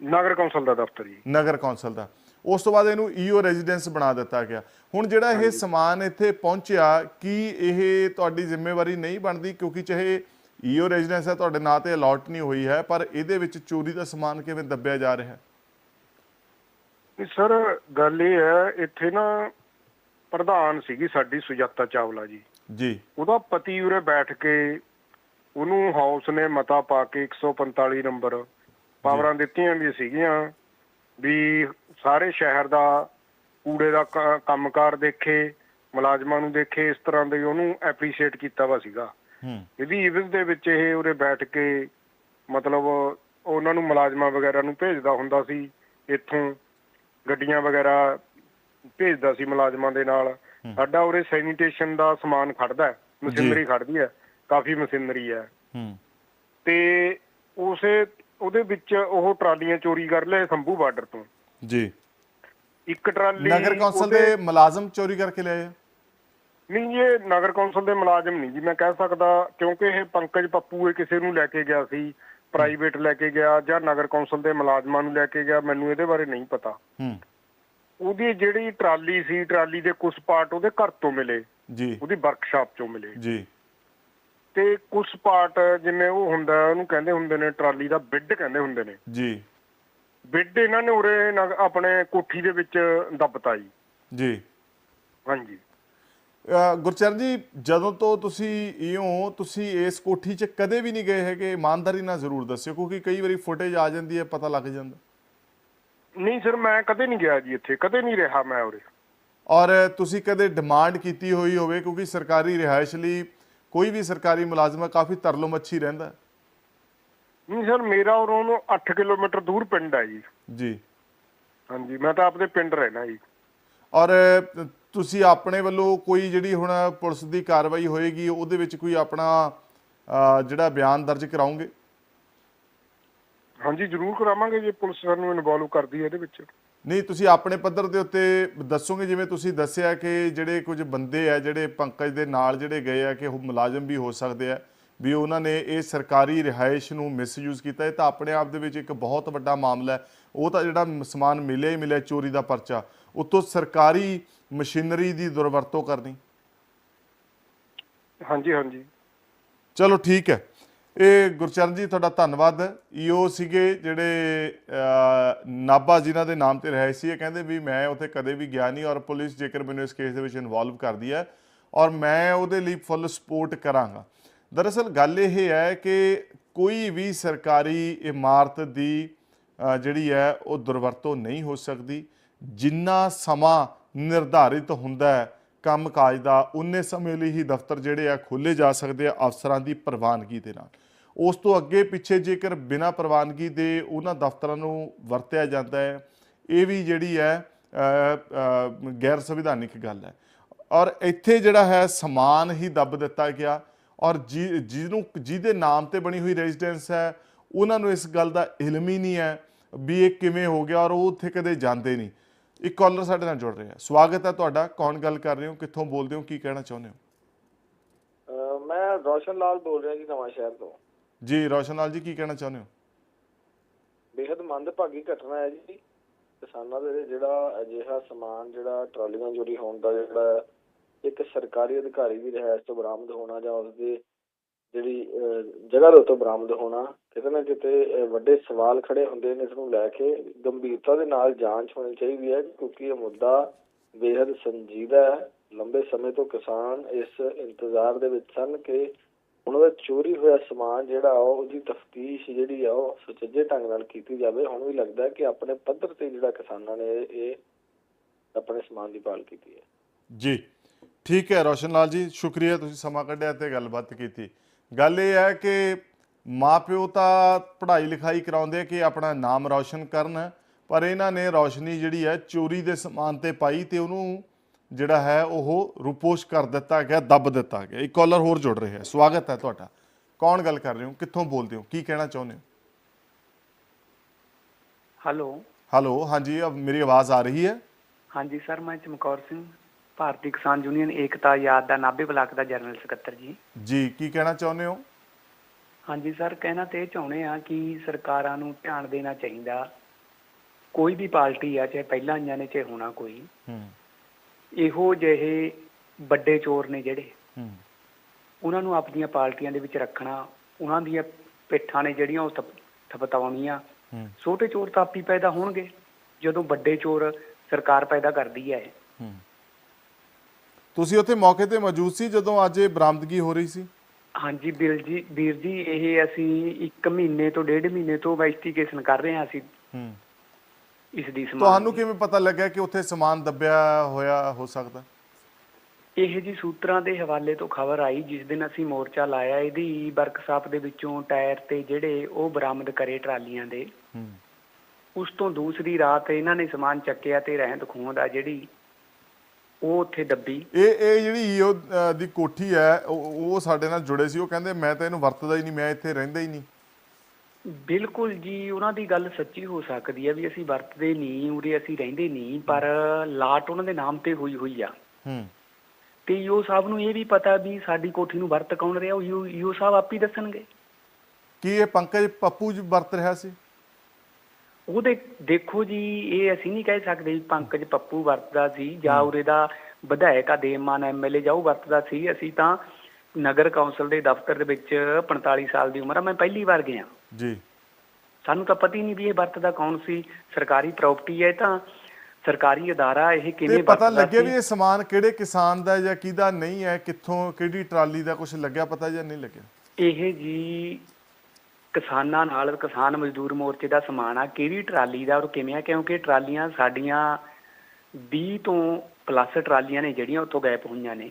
ਨਗਰ ਕੌਂਸਲ ਦਾ ਦਫ਼ਤਰ ਜੀ। ਨਗਰ ਕੌਂਸਲ ਦਾ। ਉਸ ਤੋਂ ਬਾਅਦ ਇਹਨੂੰ ਈਓ ਰੈਜ਼ੀਡੈਂਸ ਬਣਾ ਦਿੱਤਾ ਗਿਆ। ਹੁਣ ਜਿਹੜਾ ਇਹ ਸਮਾਨ ਇੱਥੇ ਪਹੁੰਚਿਆ ਕੀ ਇਹ ਤੁਹਾਡੀ ਜ਼ਿੰਮੇਵਾਰੀ ਨਹੀਂ ਬਣਦੀ? ਕਿਉਂਕਿ ਚਾਹੇ ਈਓ ਰੈਜ਼ੀਡੈਂਸ ਹੈ ਤੁਹਾਡੇ ਨਾਂ ਤੇ ਅਲਾਟ ਨਹੀਂ ਹੋਈ ਹੈ ਪਰ ਇਹਦੇ ਵਿੱਚ ਚੋਰੀ ਦਾ ਸਮਾਨ ਕਿਵੇਂ ਦੱਬਿਆ ਜਾ ਰਿਹਾ ਹੈ? ਸਰ ਗੱਲ ਇਹ ਹੈ ਇੱਥੇ ਨਾ ਪ੍ਰਧਾਨ ਸੀਗੀ ਸਾਡੀ ਸੁਜਾਤਾ ਚਾਵਲਾ ਜੀ। ਜੀ। ਉਹਦਾ ਪਤੀ ਉਰੇ ਬੈਠ ਕੇ ਉਹਨੂੰ ਹਾਊਸ ਨੇ ਮਤਾ ਪਾ ਕੇ 145 ਨੰਬਰ ਪਾਵਰਾਂ ਦਿੱਤੀਆਂ ਵੀ ਸੀਗੀਆਂ ਵੀ ਸਾਰੇ ਸ਼ਹਿਰ ਦਾ ਕੂੜੇ ਦਾ ਕੰਮਕਾਰ ਦੇਖੇ ਮੁਲਾਜ਼ਮਾਂ ਨੂੰ ਦੇਖੇ ਇਸ ਤਰ੍ਹਾਂ ਦੇ ਉਹਨੂੰ ਐਪਰੀਸ਼ੀਏਟ ਕੀਤਾ ਵਾ ਸੀਗਾ। ਹੂੰ। ਇਹਦੀ ਇਵਜ਼ ਦੇ ਵਿੱਚ ਇਹ ਉਰੇ ਬੈਠ ਕੇ ਮਤਲਬ ਉਹਨਾਂ ਨੂੰ ਮੁਲਾਜ਼ਮਾਂ ਵਗੈਰਾ ਨੂੰ ਭੇਜਦਾ ਹੁੰਦਾ ਸੀ ਇੱਥੋਂ ਗੱਡੀਆਂ ਵਗੈਰਾ ਭੇਜਦਾ ਸੀ ਮੁਲਾਜ਼ਮਾਂ ਦੇ ਨਾਲ। ਸਾਡਾ ਉਰੇ ਸੈਨੀਟੇਸ਼ਨ ਦਾ ਸਮਾਨ ਖੜਦਾ ਮਸ਼ੀਨਰੀ ਖੜਦੀ ਹੈ ਕਾਫੀ ਮਸ਼ੀਨਰੀ ਹੂੰ। ਤੇ ਉਸੇ ਉਹਦੇ ਵਿੱਚ ਉਹ ਟਰਾਲੀਆਂ ਚੋਰੀ ਕਰ ਲਏ ਸੰਭੂ ਬਾਰਡਰ ਤੋਂ। ਜੀ। ਇੱਕ ਟਰਾਲੀ ਨਗਰ ਕੌਂਸਲ ਦੇ ਮੁਲਾਜ਼ਮ ਚੋਰੀ ਕਰਕੇ ਲਿਆਏ ਆ? ਨਹੀਂ ਇਹ ਨਗਰ ਕੌਂਸਲ ਦੇ ਮੁਲਾਜ਼ਮ ਨਹੀਂ ਜੀ ਮੈਂ ਕਹਿ ਸਕਦਾ ਕਿਉਂਕਿ ਇਹ ਪੰਕਜ ਪੱਪੂ ਇਹ ਕਿਸੇ ਨੂੰ ਲੈ ਕੇ ਗਿਆ ਸੀ ਪ੍ਰਾਈਵੇਟ ਲੈ ਕੇ ਗਿਆ ਜਾਂ ਨਗਰ ਕੌਂਸਲ ਦੇ ਮੁਲਾਜ਼ਮਾਂ ਨੂੰ ਲੈ ਕੇ ਗਿਆ ਮੈਨੂੰ ਇਹਦੇ ਬਾਰੇ ਨਹੀਂ ਪਤਾ। ਹੂੰ। ਉਹਦੀ ਜਿਹੜੀ ਟਰਾਲੀ ਸੀ ਟਰਾਲੀ ਦੇ ਕੁਝ ਪਾਰਟ ਉਹਦੇ ਘਰ ਤੋਂ ਮਿਲੇ। ਜੀ। ਉਹਦੀ ਵਰਕਸ਼ਾਪ ਚੋਂ ਮਿਲੇ। ਜੀ। ਤੇ ਕੁਝ ਪਾਰਟ ਜਿਵੇਂ ਉਹ ਹੁੰਦਾ ਉਹਨੂੰ ਕਹਿੰਦੇ ਹੁੰਦੇ ਨੇ ਟਰਾਲੀ ਦਾ ਬਿੱਡ ਕਹਿੰਦੇ ਹੁੰਦੇ ਨੇ। ਜੀ। ਬਿੱਡ ਇਹਨਾਂ ਨੇ ਉਰੇ ਆਪਣੇ ਕੋਠੀ ਦੇ ਵਿੱਚ ਦੱਬਤਾ ਜੀ ਜੀ। ਹਾਂਜੀ। ਗੁਰਚਰਨ ਜੀ ਜਦੋਂ ਤੋਂ ਤੁਸੀਂ ਇਉਂ ਤੁਸੀਂ ਇਸ ਕੋਠੀ 'ਚ ਕਦੇ ਵੀ ਨਹੀਂ ਗਏ ਹੈਗੇ ਇਮਾਨਦਾਰੀ ਨਾਲ ਜ਼ਰੂਰ ਦੱਸਿਓ ਕਿਉਂਕਿ ਕਈ ਵਾਰੀ ਫੁਟੇਜ ਆ ਜਾਂਦੀ ਹੈ ਪਤਾ ਲੱਗ ਜਾਂਦਾ। ਨਹੀਂ ਸਰ ਮੈਂ ਕਦੇ ਨਹੀਂ ਗਿਆ ਜੀ ਇੱਥੇ ਕਦੇ ਨਹੀਂ ਰਿਹਾ ਮੈਂ ਉਰੇ। ਔਰ ਤੁਸੀਂ ਕਦੇ ਡਿਮਾਂਡ ਕੀਤੀ ਹੋਈ ਹੋਵੇ ਕਿਉਂਕਿ ਸਰਕਾਰੀ ਰਿਹਾਇਸ਼ ਲਈ ਕੋਈ ਵੀ ਸਰਕਾਰੀ ਮੁਲਾਜ਼ਮ ਕਾਫੀ ਤਰਲੋ ਮੱਛੀ ਰਹਿੰਦਾ। ਨਹੀਂ ਸਰ ਮੇਰਾ ਉਰੋਂ ਨੂੰ 8 ਕਿਲੋਮੀਟਰ ਦੂਰ ਪਿੰਡ ਹੈ ਜੀ। ਜੀ। ਹਾਂਜੀ ਮੈਂ ਤਾਂ ਆਪਦੇ ਪਿੰਡ ਰਹਿਣਾ ਜੀ। ਔਰ ਤੁਸੀਂ ਆਪਣੇ ਵੱਲੋਂ ਕੋਈ ਜਿਹੜੀ ਹੁਣ ਪੁਲਿਸ ਦੀ ਕਾਰਵਾਈ ਹੋਏਗੀ ਉਹਦੇ ਵਿੱਚ ਕੋਈ ਆਪਣਾ ਜਿਹੜਾ ਬਿਆਨ ਦਰਜ ਕਰਾਉਂਗੇ ਹਾਂਜੀ ਜ਼ਰੂਰ ਕਰਾਵਾਂਗੇ ਜੇ ਪੁਲਿਸ ਸਾਨੂੰ ਇਨਵੋਲਵ ਕਰਦੀ ਹੈ ਇਹਦੇ ਵਿੱਚ। ਨਹੀਂ ਤੁਸੀਂ ਆਪਣੇ ਪੱਧਰ ਦੇ ਉੱਤੇ ਦੱਸੋਗੇ ਜਿਵੇਂ ਤੁਸੀਂ ਦੱਸਿਆ ਕਿ ਜਿਹੜੇ ਕੁਝ ਬੰਦੇ ਆ ਜਿਹੜੇ ਪੰਕਜ ਦੇ ਨਾਲ ਜਿਹੜੇ ਗਏ ਆ ਕਿ ਉਹ ਮੁਲਾਜ਼ਮ ਵੀ ਹੋ ਸਕਦੇ ਆ ਵੀ ਉਹਨਾਂ ਨੇ ਇਹ ਸਰਕਾਰੀ ਰਿਹਾਇਸ਼ ਨੂੰ ਮਿਸਯੂਜ਼ ਕੀਤਾ। ਇਹ ਤਾਂ ਆਪਣੇ ਆਪ ਦੇ ਵਿੱਚ ਇੱਕ ਬਹੁਤ ਵੱਡਾ ਮਾਮਲਾ ਹੈ। ਉਹ ਤਾਂ ਜਿਹੜਾ ਸਮਾਨ ਮਿਲਿਆ ਹੀ ਮਿਲਿਆ ਚੋਰੀ ਦਾ ਪਰਚਾ। ਉਤੋਂ ਸਰਕਾਰੀ ਮਸ਼ੀਨਰੀ ਦੀ ਦੁਰਵਰਤੋਂ ਕਰਨੀ। ਹਾਂਜੀ ਹਾਂਜੀ। ਚਲੋ ਠੀਕ ਹੈ। ਇਹ ਗੁਰਚਰਨ ਜੀ ਤੁਹਾਡਾ ਧੰਨਵਾਦ। ਈਓ ਸੀਗੇ ਜਿਹੜੇ ਅਹ, ਨਾਭਾ ਜਿਨ੍ਹਾਂ ਦੇ ਨਾਮ ਤੇ ਰਹੇ ਸੀ ਇਹ ਕਹਿੰਦੇ ਵੀ ਮੈਂ ਉੱਥੇ ਕਦੇ ਵੀ ਗਿਆ ਨਹੀਂ ਔਰ ਪੁਲਿਸ ਜੇਕਰ ਮੈਨੂੰ ਇਸ ਕੇਸ ਦੇ ਵਿੱਚ ਇਨਵੋਲਵ ਕਰਦੀ ਹੈ ਔਰ ਮੈਂ ਉਹਦੇ ਲਈ ਫੁੱਲ ਸਪੋਰਟ ਕਰਾਂਗਾ। ਦਰਅਸਲ ਗੱਲ ਇਹ ਹੈ ਕਿ ਕੋਈ ਵੀ ਸਰਕਾਰੀ ਇਮਾਰਤ ਦੀ ਜਿਹੜੀ ਹੈ ਉਹ ਦੁਰਵਰਤੋਂ ਨਹੀਂ ਹੋ ਸਕਦੀ। ਜਿੰਨਾ ਸਮਾਂ ਨਿਰਧਾਰਿਤ ਹੁੰਦਾ ਹੈ ਕੰਮਕਾਜ ਦਾ, ਉਨੇ ਸਮੇਂ ਲਈ ਹੀ ਦਫ਼ਤਰ ਜਿਹੜੇ ਆ ਖੋਲੇ ਜਾ ਸਕਦੇ ਆ ਅਫਸਰਾਂ ਦੀ ਪ੍ਰਵਾਨਗੀ ਦੇ ਨਾਲ। ਉਸ ਤੋਂ ਅੱਗੇ ਪਿੱਛੇ ਜੇਕਰ ਬਿਨਾਂ ਪ੍ਰਵਾਨਗੀ ਦੇ ਉਹਨਾਂ ਦਫ਼ਤਰਾਂ ਨੂੰ ਵਰਤਿਆ ਜਾਂਦਾ ਹੈ, ਇਹ ਵੀ ਜਿਹੜੀ ਹੈ ਗੈਰ ਸੰਵਿਧਾਨਿਕ ਗੱਲ ਹੈ। ਔਰ ਇੱਥੇ ਜਿਹੜਾ ਹੈ, ਸਮਾਨ ਹੀ ਦੱਬ ਦਿੱਤਾ ਗਿਆ ਔਰ ਜਿ- ਜਿਹਨੂੰ, ਜਿਹਦੇ ਨਾਮ ਤੇ ਬਣੀ ਹੋਈ ਰੈਜ਼ੀਡੈਂਸ ਹੈ, ਉਹਨਾਂ ਨੂੰ ਇਸ ਗੱਲ ਦਾ ਇਲਮ ਹੀ ਨਹੀਂ ਹੈ ਵੀ ਇਹ ਕਿਵੇਂ ਹੋ ਗਿਆ ਔਰ ਉਹ ਉੱਥੇ ਕਦੇ ਜਾਂਦੇ ਨਹੀਂ। ਇੱਕ ਕਾਲਰ ਸਾਡੇ ਨਾਲ ਜੁੜ ਰਿਹਾ ਸਵਾਗਤ ਹੈ ਤੁਹਾਡਾ। ਕੌਣ ਗੱਲ ਕਰ ਰਹੇ ਹੋ? ਕਿੱਥੋਂ ਬੋਲਦੇ ਹੋ? ਕੀ ਕਹਿਣਾ ਚਾਹੁੰਦੇ ਹੋ? ਮੈਂ ਰੋਸ਼ਨ ਲਾਲ ਬੋਲ ਰਿਹਾ ਜੀ ਨਵਾਂ ਸ਼ਹਿਰ ਤੋਂ। ਜੀ ਰੋਸ਼ਨ ਲਾਲ ਜੀ ਕੀ ਕਹਿਣਾ ਚਾਹੁੰਦੇ ਹੋ? ਬੇहद ਮੰਦਭਾਗੀ ਘਟਨਾ ਹੈ ਜੀ। ਕਿਸਾਨਾਂ ਦੇ ਜਿਹੜਾ ਅਜਿਹਾ ਸਮਾਨ ਜਿਹੜਾ ਟਰਾਲੀਆਂ ਚੋਰੀ ਹੋਣ ਦਾ ਜਿਹੜਾ ਇੱਕ ਸਰਕਾਰੀ ਅਧਿਕਾਰੀ ਦੀ ਰਿਹਾਇਸ਼ ਤੋਂ ਬਰਾਮਦ ਹੋਣਾ ਜਾਂ ਉਸਦੇ ਜਿਹੜੀ ਜਗ੍ਹਾ ਦੇ ਉੱਤੇ ਬਰਾਮਦ ਹੋਣਾ, ਕਿਤੇ ਨਾ ਕਿਤੇ ਵੱਡੇ ਸਵਾਲ ਖੜੇ ਹੁੰਦੇ ਨੇ, ਇਸ ਨੂੰ ਲੈ ਕੇ ਗੰਭੀਰਤਾ ਦੇ ਨਾਲ ਜਾਂਚ ਹੋਣੀ ਚਾਹੀਦੀ ਹੈ, ਕਿਉਂਕਿ ਇਹ ਮੁੱਦਾ ਬੇहद ਸੰਜੀਦਾ ਹੈ। ਲੰਬੇ ਸਮੇਂ ਤੋਂ ਕਿਸਾਨ ਇਸ ਇੰਤਜ਼ਾਰ ਦੇ ਵਿੱਚ ਸਨ ਕਿ ਉਹਨਾਂ ਦਾ ਚੋਰੀ ਹੋਇਆ ਸਮਾਨ ਜਿਹੜਾ ਉਹ ਉਹਦੀ ਤਫਤੀਸ਼ ਜਿਹੜੀ ਆ, ਉਹ ਸੁਚੱਜੇ ਢੰਗ ਨਾਲ ਕੀਤੀ ਜਾਵੇ। ਹੁਣ ਵੀ ਲੱਗਦਾ ਹੈ ਕਿ ਆਪਣੇ ਪੱਧਰ ਤੇ ਜਿਹੜਾ ਕਿਸਾਨਾਂ ਨੇ ਇਹ ਆਪਣੇ ਸਮਾਨ ਦੀ ਪਾਲ ਕੀਤੀ ਹੈ। ਜੀ, ਠੀਕ ਹੈ ਰੋਸ਼ਨ ਲਾਲ ਜੀ, ਸ਼ੁਕਰੀਆ, ਤੁਸੀਂ ਸਮਾਂ ਕੱਢਿਆ ਤੇ ਗੱਲਬਾਤ ਕੀਤੀ। ਗੱਲ ਇਹ ਹੈ ਕਿ ਮਾਪਿਓ ਤਾਂ ਪੜ੍ਹਾਈ ਲਿਖਾਈ ਕਰਾਉਂਦੇ ਕਿ ਆਪਣਾ ਨਾਮ ਰੌਸ਼ਨ ਕਰਨ ਪਰ ਇਹਨਾਂ ਨੇ ਰੌਸ਼ਨੀ ਜਿਹੜੀ ਹੈ ਚੋਰੀ ਦੇ ਸਮਾਨ ਤੇ ਪਾਈ ਤੇ ਉਹਨੂੰ ਜਿਹੜਾ ਹੈ ਉਹ ਰੁਪੋਸ਼ ਕਰ ਦਿੱਤਾ ਗਿਆ ਦੱਬ ਦਿੱਤਾ ਗਿਆ। ਇੱਕ ਕਾਲਰ ਹੋਰ ਜੁੜ ਰਿਹਾ ਹੈ। ਸਵਾਗਤ ਹੈ ਤੁਹਾਡਾ। ਕੌਣ ਗੱਲ ਕਰ ਰਹੇ ਹੋ? ਕਿੱਥੋਂ ਬੋਲਦੇ ਹੋ? ਕੀ ਕਹਿਣਾ ਚਾਹੁੰਦੇ ਹੋ? ਹੈਲੋ ਹੈਲੋ ਹਾਂਜੀ ਮੇਰੀ ਆਵਾਜ਼ ਆ ਰਹੀ ਹੈ? ਹਾਂਜੀ ਸਰ ਮੈਂ ਚਮਕੌਰ ਸਿੰਘ। ਭਾਰਤੀ ਕਿਸਾਨ ਯੂਨੀਅਨ ਏਕਤਾ ਯਾਦ ਦਾ ਨਾਭੇ ਬਲਾਕ ਦਾ ਜਨਰਲ ਸਕੱਤਰ ਜੀ। ਜੀ ਕੀ ਕਹਿਣਾ ਚਾਹੁੰਦੇ ਹੋ? ਹਾਂਜੀ ਸਰ ਕਹਿਣਾ ਤੇ ਚਾਹੁੰਦੇ ਆ ਕਿ ਸਰਕਾਰਾਂ ਨੂੰ ਧਿਆਨ ਦੇਣਾ ਚਾਹੀਦਾ। ਕੋਈ ਵੀ ਪਾਰਟੀ ਆ ਚਾਹੇ ਪਹਿਲਾਂ ਆਈਆਂ ਨੇ ਚਾਹੇ ਹੋਣਾ ਕੋਈ। ਹੂੰ। ਇਹੋ ਜਿਹੇ ਵੱਡੇ ਚੋਰ ਨੇ ਜਿਹੜੇ। ਹੂੰ। ਉਹਨਾਂ ਨੂੰ ਆਪਣੀਆਂ ਪਾਰਟੀਆਂ ਦੇ ਵਿੱਚ ਰੱਖਣਾ ਉਹਨਾਂ ਦੀਆਂ ਪਿੱਠਾਂ ਨੇ ਜਿਹੜੀਆਂ ਉਹ ਥਪ- ਥਪਤਾਉਣੀਆਂ। ਛੋਟੇ ਚੋਰ ਤਾਂ ਆਪੀ ਪੈਦਾ ਹੋਣਗੇ। ਜਦੋਂ ਵੱਡੇ ਚੋਰ ਸਰਕਾਰ ਪੈਦਾ ਕਰਦੀ ਹੈ। ਹੂੰ। ਤੁਸੀਂ ਉੱਥੇ ਮੌਕੇ ਤੇ ਮੌਜੂਦ ਸੀ ਜਦੋਂ ਅੱਜ ਇਹ ਬਰਾਮਦਗੀ ਹੋ ਰਹੀ ਸੀ? ਹਾਂਜੀ ਬਿਲ ਜੀ ਵੀਰ ਜੀ ਇਹ ਅਸੀਂ 1 ਮਹੀਨੇ ਤੋਂ ਡੇਢ ਮਹੀਨੇ ਤੋਂ ਇਨਵੈਸਟੀਗੇਸ਼ਨ ਕਰ ਰਹੇ ਹਾਂ ਅਸੀਂ। ਹੂੰ। ਇਸ ਦੀ ਸਮਾਨ ਤੁਹਾਨੂੰ ਕਿਵੇਂ ਪਤਾ ਲੱਗਿਆ ਕਿ ਉੱਥੇ ਸਮਾਨ ਦੱਬਿਆ ਹੋਇਆ ਹੋ ਸਕਦਾ? ਇਹ ਜੀ ਸੂਤਰਾਂ ਦੇ ਹਵਾਲੇ ਤੋਂ ਖਬਰ ਆਈ ਜਿਸ ਦਿਨ ਅਸੀਂ ਮੋਰਚਾ ਲਾਇਆ ਇਹਦੀ ਵਰਕਸ਼ਾਪ ਦੇ ਵਿੱਚੋਂ ਟਾਇਰ ਤੇ ਜਿਹੜੇ ਉਹ ਬਰਾਮਦ ਕਰੇ ਟਰਾਲੀਆਂ ਦੇ। ਹੂੰ। ਉਸ ਤੋਂ ਦੂਸਰੀ ਰਾਤ ਇਹਨਾਂ ਨੇ ਸਮਾਨ ਚੱਕਿਆ ਤੇ ਰਹਿੰਦ ਖੂੰਹਦ ਆ ਜਿਹੜੀ ਉਹ ਉੱਥੇ ਦੱਬੀ ਇਹ ਇਹ ਜਿਹੜੀ ਈਓ ਦੀ ਕੋਠੀ ਹੈ ਉਹ ਉਹ ਸਾਡੇ ਨਾਲ ਜੁੜੇ ਸੀ। ਉਹ ਕਹਿੰਦੇ ਮੈਂ ਤਾਂ ਇਹਨੂੰ ਵਰਤਦਾ ਹੀ ਨਹੀਂ ਮੈਂ ਇੱਥੇ ਰਹਿੰਦਾ ਹੀ ਨਹੀਂ। ਬਿਲਕੁਲ ਜੀ ਉਹਨਾਂ ਦੀ ਗੱਲ ਸੱਚੀ ਹੋ ਸਕਦੀ ਹੈ ਵੀ ਅਸੀਂ ਵਰਤਦੇ ਨਹੀਂ ਉਰੇ ਅਸੀਂ ਰਹਿੰਦੇ ਨਹੀਂ ਪਰ ਲਾਟ ਉਹਨਾਂ ਦੇ ਨਾਮ ਤੇ ਹੋਈ ਹੋਈ ਆ। ਹੂੰ। ਤੇ ਈਓ ਸਾਹਿਬ ਨੂੰ ਇਹ ਵੀ ਪਤਾ ਵੀ ਸਾਡੀ ਕੋਠੀ ਨੂੰ ਵਰਤ ਕੌਣ ਰਿਹਾ ਉਹ ਈਓ ਸਾਹਿਬ ਆਪ ਹੀ ਦੱਸਣਗੇ। ਕੀ ਇਹ ਪੰਕਜ ਪੱਪੂ ਜੀ ਵਰਤ ਰਿਹਾ ਸੀ? ਉਹਦੇ ਦੇਖੋ ਜੀ ਇਹ ਅਸੀਂ ਨਹੀਂ ਕਹਿ ਸਕਦੇ ਵੀ ਪੰਕਜ ਪੱਪੂ ਵਰਤਦਾ ਸੀ ਜਾਂ ਉਰੇ ਦਾ ਵਿਧਾਇਕ ਆ ਦੇਵਮਾਨ ਐਮਐਲਏ ਜਾਂ ਉਹ ਵਰਤਦਾ ਸੀ। ਅਸੀਂ ਤਾਂ ਨਗਰ ਕੌਂਸਲ ਦੇ ਦਫ਼ਤਰ ਦੇ ਵਿੱਚ 45 ਸਾਲ ਦੀ ਉਮਰ ਆ ਮੈਂ ਪਹਿਲੀ ਵਾਰ ਗਿਆ। ਜੀ। ਸਾਨੂੰ ਤਾਂ ਪਤਾ ਹੀ ਨਹੀਂ ਵੀ ਇਹ ਵਰਤਦਾ ਕੌਣ ਸੀ। ਸਰਕਾਰੀ ਪ੍ਰਾਪਰਟੀ ਹੈ ਤਾਂ ਸਰਕਾਰੀ ਅਦਾਰਾ ਇਹ ਕਿਵੇਂ ਪਤਾ ਵਰਤਦਾ ਸੀ? ਵੀ ਇਹ ਸਮਾਨ ਕਿਹੜੇ ਕਿਸਾਨ ਦਾ ਜਾਂ ਕਿਹਦਾ ਨਹੀਂ ਹੈ ਕਿੱਥੋਂ ਕਿਹੜੀ ਟਰਾਲੀ ਦਾ ਕੁਝ ਲੱਗਿਆ ਪਤਾ ਜਾਂ ਨਹੀਂ ਲੱਗਿਆ? ਇਹ ਜੀ ਕਿਸਾਨਾਂ ਨਾਲ ਕਿਸਾਨ ਮਜ਼ਦੂਰ ਮੋਰਚੇ ਦਾ ਸਮਾਨ ਆ ਕਿਹੜੀ ਟਰਾਲੀ ਦਾ ਔਰ ਕਿਵੇਂ ਆ? ਕਿਉਂਕਿ ਟਰਾਲੀਆਂ ਸਾਡੀਆਂ 20 ਤੋਂ ਪਲੱਸ ਟਰਾਲੀਆਂ ਨੇ ਜਿਹੜੀਆਂ ਉੱਥੋਂ ਗਾਇਬ ਹੋਈਆਂ ਨੇ।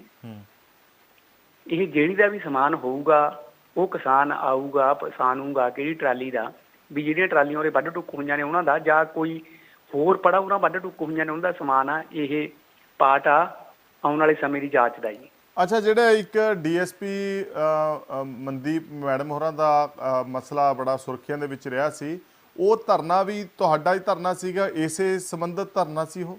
ਇਹ ਜਿਹੜੀ ਦਾ ਵੀ ਸਮਾਨ ਹੋਊਗਾ ਉਹ ਕਿਸਾਨ ਆਊਗਾ ਪਛਾਣੂਗਾ ਕਿਹੜੀ ਟਰਾਲੀ ਦਾ? ਵੀ ਜਿਹੜੀਆਂ ਟਰਾਲੀਆਂ ਉਹਦੇ ਵੱਢ ਟੁੱਕ ਹੋਈਆਂ ਨੇ ਉਹਨਾਂ ਦਾ ਜਾਂ ਕੋਈ ਹੋਰ ਪੜਾ ਉਹਨਾਂ ਵੱਢ ਟੁੱਕ ਹੋਈਆਂ ਨੇ ਉਹਨਾਂ ਦਾ ਸਮਾਨ ਆ ਇਹ ਪਾਰਟ ਆ ਆਉਣ ਵਾਲੇ ਸਮੇਂ ਦੀ ਜਾਂਚ ਦਾ ਜੀ। ਅੱਛਾ ਜਿਹੜਾ ਇੱਕ ਡੀਐਸਪੀ ਮਨਦੀਪ ਮੈਡਮ ਹੋਰਾਂ ਦਾ ਮਸਲਾ ਬੜਾ ਸੁਰਖੀਆਂ ਦੇ ਵਿੱਚ ਰਿਹਾ ਸੀ ਉਹ ਧਰਨਾ ਵੀ ਤੁਹਾਡਾ ਹੀ ਧਰਨਾ ਸੀਗਾ ਇਸੇ ਸੰਬੰਧਤ ਧਰਨਾ ਸੀ ਉਹ?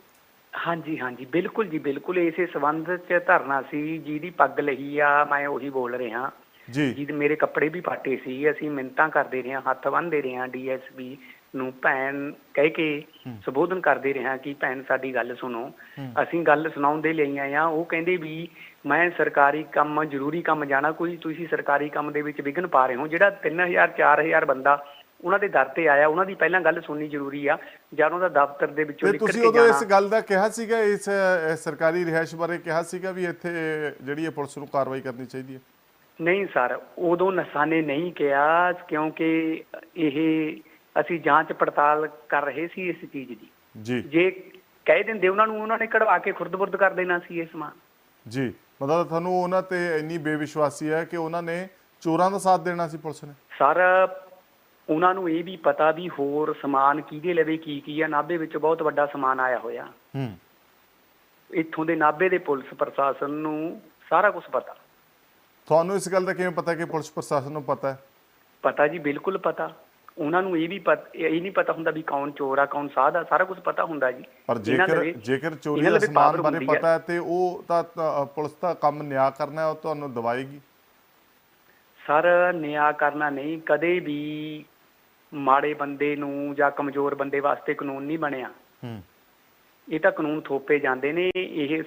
ਹਾਂਜੀ ਹਾਂਜੀ ਬਿਲਕੁਲ ਜੀ ਬਿਲਕੁਲ ਇਸੇ ਸਬੰਧ 'ਚ ਧਰਨਾ ਸੀ ਜਿਹਦੀ ਪੱਗ ਲਈ ਆ ਮੈਂ ਉਹੀ ਬੋਲ ਰਿਹਾ। ਜੀ। ਜਿਹਦੇ ਮੇਰੇ ਕੱਪੜੇ ਵੀ ਪਾਟੇ ਸੀ ਅਸੀਂ ਮਿੰਤਾਂ ਕਰਦੇ ਰਹੇ ਹਾਂ ਹੱਥ ਬੰਨ੍ਹਦੇ ਰਹੇ ਹਾਂ ਡੀਐਸਪੀ ਨੂੰ ਭੈਣ ਕਹਿ ਕੇ ਸੰਬੋਧਨ ਕਰਦੇ ਰਹੇ ਕਿ ਭੈਣ ਸਾਡੀ ਗੱਲ ਸੁਣੋ। ਅਸੀਂ ਗੱਲ ਸੁਣਾਉਣ ਦੇ ਲਈ ਆਏ ਆ। ਉਹ ਕਹਿੰਦੇ ਵੀ ਮੈਂ ਸਰਕਾਰੀ ਕੰਮ ਜ਼ਰੂਰੀ ਕੰਮ ਜਾਣਾ। ਕੋਈ ਤੁਸੀਂ ਸਰਕਾਰੀ ਕੰਮ ਦੇ ਵਿੱਚ ਵਿਘਨ ਪਾ ਰਹੇ ਹੋ। ਜਿਹੜਾ 3000 4000 ਬੰਦਾ ਉਹਨਾਂ ਦੇ ਦਰ ਤੇ ਆਇਆ ਉਹਨਾਂ ਦੀ ਪਹਿਲਾਂ ਗੱਲ ਸੁਣਨੀ ਜ਼ਰੂਰੀ ਆ। ਜਾਂ ਉਹਨਾਂ ਦਾ ਦਫ਼ਤਰ ਦੇ ਵਿੱਚੋਂ ਨਿਕਲ ਤੁਸੀਂ ਕੇ ਉਦੋਂ ਇਸ ਜਾਣਾ। ਗੱਲ ਦਾ ਕਿਹਾ ਸੀਗਾ ਇਸ ਸਰਕਾਰੀ ਰਿਹਾਇਸ਼ ਬਾਰੇ ਕਿਹਾ ਸੀਗਾ ਵੀ ਇੱਥੇ ਜਿਹੜੀ ਇਹ ਪੁਲਿਸ ਨੂੰ ਕਾਰਵਾਈ ਕਰਨੀ ਚਾਹੀਦੀ ਹੈ? ਨਹੀਂ ਸਰ ਉਦੋਂ ਨਸਾਂ ਨੇ ਨਹੀਂ ਕਿਹਾ ਕਿਉਂਕਿ ਇਹ ਅਸੀਂ ਜਾਂਚ ਪੜਤਾਲ ਕਰ ਰਹੇ ਸੀ ਇਸ ਚੀਜ਼ ਦੀ। ਜੀ। ਜੇ ਕਹਿ ਦਿੰਦੇ ਉਹਨਾਂ ਨੂੰ ਉਹਨਾਂ ਨੇ ਕਢਵਾ ਕੇ ਖੁਰਦ-ਬੁਰਦ ਕਰ ਦੇਣਾ ਸੀ ਇਹ ਸਮਾਨ। ਜੀ। ਮਤਲਬ ਤੁਹਾਨੂੰ ਉਹਨਾਂ ਤੇ ਇੰਨੀ ਬੇਵਿਸ਼ਵਾਸੀ ਹੈ ਕਿ ਉਹਨਾਂ ਨੇ ਚੋਰਾਂ ਦਾ ਸਾਥ ਦੇਣਾ ਸੀ ਪੁਲਿਸ ਨੇ? ਸਰ ਉਹਨਾਂ ਨੂੰ ਇਹ ਵੀ ਪਤਾ ਵੀ ਹੋਰ ਸਮਾਨ ਕਿਹਦੇ ਲਵੇ ਕੀ ਕੀ ਆ। ਨਾਭੇ ਵਿੱਚ ਬਹੁਤ ਵੱਡਾ ਸਮਾਨ ਆਇਆ ਹੋਇਆ। ਹੂੰ। ਇੱਥੋਂ ਦੇ ਨਾਭੇ ਦੇ ਪੁਲਿਸ ਪ੍ਰਸ਼ਾਸਨ ਨੂੰ ਸਾਰਾ ਕੁਝ ਪਤਾ। ਤੁਹਾਨੂੰ ਇਸ ਗੱਲ ਦਾ ਕਿਵੇਂ ਪਤਾ ਕਿ ਪੁਲਿਸ ਪ੍ਰਸ਼ਾਸਨ ਨੂੰ ਪਤਾ ਹੈ? ਪਤਾ ਜੀ ਬਿਲਕੁਲ ਪਤਾ। ਉਹਨਾਂ ਨੂੰ ਇਹ ਵੀ ਪਤਾ ਇਹ ਨਹੀਂ ਪਤਾ ਹੁੰਦਾ ਵੀ ਕੌਣ ਚੋਰ ਆ ਕੌਣ ਸਾਧ ਆ ਸਾਰਾ ਕੁਝ ਪਤਾ ਹੁੰਦਾ ਜੀ। ਪਰ ਜੇਕਰ ਜੇਕਰ ਚੋਰੀ ਦਾ ਸਮਾਨ ਬਾਰੇ। ਪਤਾ ਹੈ ਤੇ ਉਹ ਤਾਂ ਪੁਲਿਸ ਦਾ ਕੰਮ ਨਿਆਂ ਕਰਨਾ ਹੈ ਉਹ ਤੁਹਾਨੂੰ ਦਵਾਏਗੀ? ਸਰ ਨਿਆਂ ਕਰਨਾ ਨਹੀਂ। ਕਦੇ ਵੀ ਮਾੜੇ ਬੰਦੇ ਨੂੰ ਜਾਂ ਕਮਜ਼ੋਰ ਬੰਦੇ ਵਾਸਤੇ ਕਾਨੂੰਨ ਨਹੀਂ ਬਣਿਆ। ਹੂੰ। ਇਹ ਤਾਂ ਕਾਨੂੰਨ ਥੋਪੇ ਜਾਂਦੇ ਨੇ ਇਹ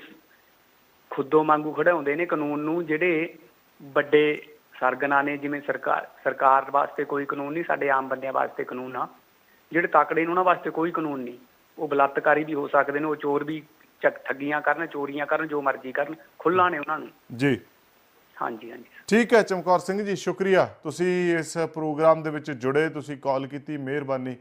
ਖੁੱਦੋ ਵਾਂਗੂ ਖੜਾਉਂਦੇ ਨੇ ਕਾਨੂੰਨ ਨੂੰ ਜਿਹੜੇ ਵੱਡੇ ਸਰਗਨਾ ਨੇ ਜਿਵੇਂ ਸਰਕਾਰ ਸਰਕਾਰ ਵਾਸਤੇ ਕੋਈ ਕਾਨੂੰਨ ਨਹੀਂ ਸਾਡੇ ਆਮ ਬੰਦਿਆਂ ਵਾਸਤੇ ਕਾਨੂੰਨ ਆ। ਜਿਹੜੇ ਤਕੜੇ ਨੇ ਉਹਨਾਂ ਵਾਸਤੇ ਕੋਈ ਕਾਨੂੰਨ ਨਹੀਂ। ਉਹ ਬਲਾਤਕਾਰੀ ਵੀ ਹੋ ਸਕਦੇ ਨੇ ਉਹ ਚੋਰ ਵੀ ਚੱਕ ਠੱਗੀਆਂ ਕਰਨ ਚੋਰੀਆਂ ਕਰਨ ਜੋ ਮਰਜ਼ੀ ਕਰਨ ਖੁੱਲਾ ਨੇ ਉਹਨਾਂ ਨੂੰ। ਜੀ। ਹਾਂਜੀ ਹਾਂਜੀ। ਠੀਕ ਹੈ ਚਮਕੌਰ ਸਿੰਘ ਜੀ ਸ਼ੁਕਰੀਆ। ਤੁਸੀਂ ਇਸ ਪ੍ਰੋਗਰਾਮ ਦੇ ਵਿੱਚ ਜੁੜੇ ਤੁਸੀਂ ਕਾਲ ਕੀਤੀ ਮਿਹਰਬਾਨੀ।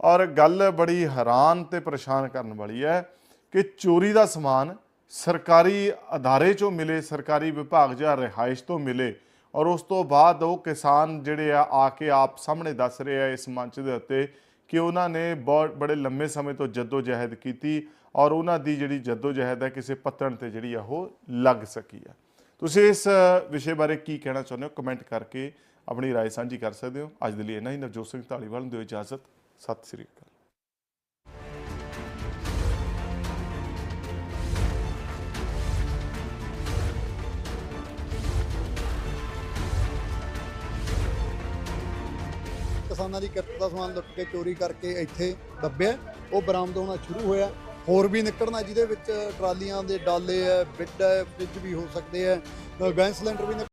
ਔਰ ਗੱਲ ਬੜੀ ਹੈਰਾਨ ਤੇ ਪਰੇਸ਼ਾਨ ਕਰਨ ਵਾਲੀ ਹੈ ਕਿ ਚੋਰੀ ਦਾ ਸਮਾਨ ਸਰਕਾਰੀ ਅਦਾਰੇ ਚੋਂ ਮਿਲੇ ਸਰਕਾਰੀ ਵਿਭਾਗ ਜਾਂ ਰਿਹਾਇਸ਼ ਤੋਂ ਮਿਲੇ। ਔਰ ਉਸ ਤੋਂ ਬਾਅਦ ਉਹ ਕਿਸਾਨ ਜਿਹੜੇ ਆ ਆ ਕੇ ਆਪ ਸਾਹਮਣੇ ਦੱਸ ਰਹੇ ਆ ਇਸ ਮੰਚ ਦੇ ਉੱਤੇ ਕਿ ਉਹਨਾਂ ਨੇ ਬਹੁਤ ਬੜੇ ਲੰਮੇ ਸਮੇਂ ਤੋਂ ਜਹਿਦ ਕੀਤੀ ਔਰ ਉਹਨਾਂ ਦੀ ਜਿਹੜੀ ਜਹਿਦ ਹੈ ਕਿਸੇ ਪੱਤਣ ਤੇ ਜਿਹੜੀ ਆ ਉਹ ਲੱਗ ਸਕੀ ਆ ਤੁਸੀਂ ਇਸ ਵਿਸ਼ੇ ਬਾਰੇ ਕੀ ਕਹਿਣਾ ਚਾਹੁੰਦੇ ਹੋ ਕਮੈਂਟ ਕਰਕੇ ਆਪਣੀ رائے ਸਾਂਝੀ ਕਰ ਸਕਦੇ ਹੋ ਅੱਜ ਦੇ ਲਈ ਇੰਨਾ ਹੀ ਨਵਜੋਤ ਸਿੰਘ ਢਾਲੀਵਾਲ ਨੂੰ ਦਿਓ ਇਜਾਜ਼ਤ ਸਤਿ ਸ੍ਰੀ ਅਕਾਲ ਕਿਸਾਨਾਂ ਦੀ ਕਿਰਤ ਦਾ ਸਮਾਨ ਲੁੱਟ ਕੇ, ਚੋਰੀ ਕਰਕੇ ਇੱਥੇ ਦੱਬਿਆ। ਉਹ ਬਰਾਮਦ ਹੋਣਾ ਸ਼ੁਰੂ ਹੋਇਆ। ਹੋਰ ਵੀ ਨਿਕਲਣਾ, ਜਿਹਦੇ ਵਿੱਚ ਟਰਾਲੀਆਂ ਦੇ ਡਾਲੇ ਹੈ, ਬਿੱਡ ਹੈ, ਫ੍ਰਿਜ ਵੀ ਹੋ ਸਕਦੇ ਹੈ। ਗੈਸ ਸਿਲੰਡਰ ਵੀ ਨਿਕ-